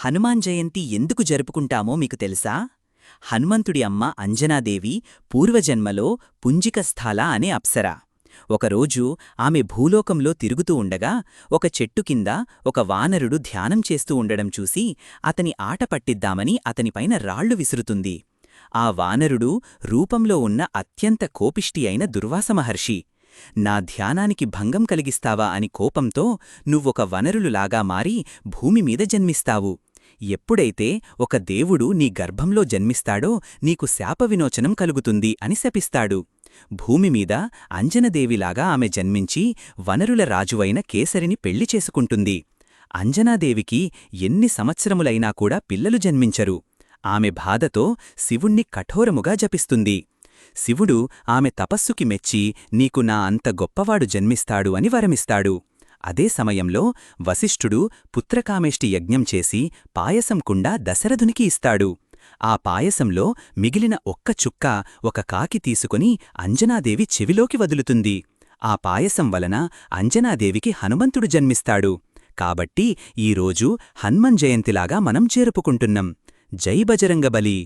హనుమాన్ జయంతి ఎందుకు జరుపుకుంటామో మీకు తెలుసా? హనుమంతుడి అమ్మ అంజనాదేవి పూర్వజన్మలో పుంజికస్థాల అనే అప్సర. ఒకరోజు ఆమె భూలోకంలో తిరుగుతూ ఉండగా ఒక చెట్టు కింద ఒక వానరుడు ధ్యానం చేస్తూ ఉండడం చూసి అతని ఆట పట్టిద్దామని అతనిపైన రాళ్ళు విసురుతుంది. ఆ వానరుడు రూపంలో ఉన్న అత్యంత కోపిష్టి అయిన దుర్వాస మహర్షి నా ధ్యానానికి భంగం కలిగిస్తావా? అని కోపంతో నువ్వొక వనరులులాగా మారి భూమిమీద జన్మిస్తావు. ఎప్పుడైతే ఒక దేవుడు నీ గర్భంలో జన్మిస్తాడో నీకు శాప వినోచనం కలుగుతుంది అని శపిస్తాడు. భూమిమీద అంజనదేవిలాగా ఆమె జన్మించి వనరుల రాజువైన కేసరిని పెళ్ళి చేసుకుంటుంది. అంజనాదేవికి ఎన్ని సంవత్సరములైనా కూడా పిల్లలు జన్మించరు. ఆమె బాధతో శివుణ్ణి కఠోరముగా జపిస్తుంది. శివుడు ఆమె తపస్సుకి మెచ్చి నీకు నా అంత గొప్పవాడు జన్మిస్తాడు అని వరమిస్తాడు. అదే సమయంలో వశిష్ఠుడు పుత్రకామేష్టి యజ్ఞం చేసి పాయసం కుండా దశరథునికి ఇస్తాడు. ఆ పాయసంలో మిగిలిన ఒక్క చుక్క ఒక కాకి తీసుకుని అంజనాదేవి చెవిలోకి వదులుతుంది. ఆ పాయసం వలన అంజనాదేవికి హనుమంతుడు జన్మిస్తాడు. కాబట్టి ఈరోజు హన్మన్ జయంతిలాగా మనం చేరుపుకుంటున్నాం. జై బజరంగబలి!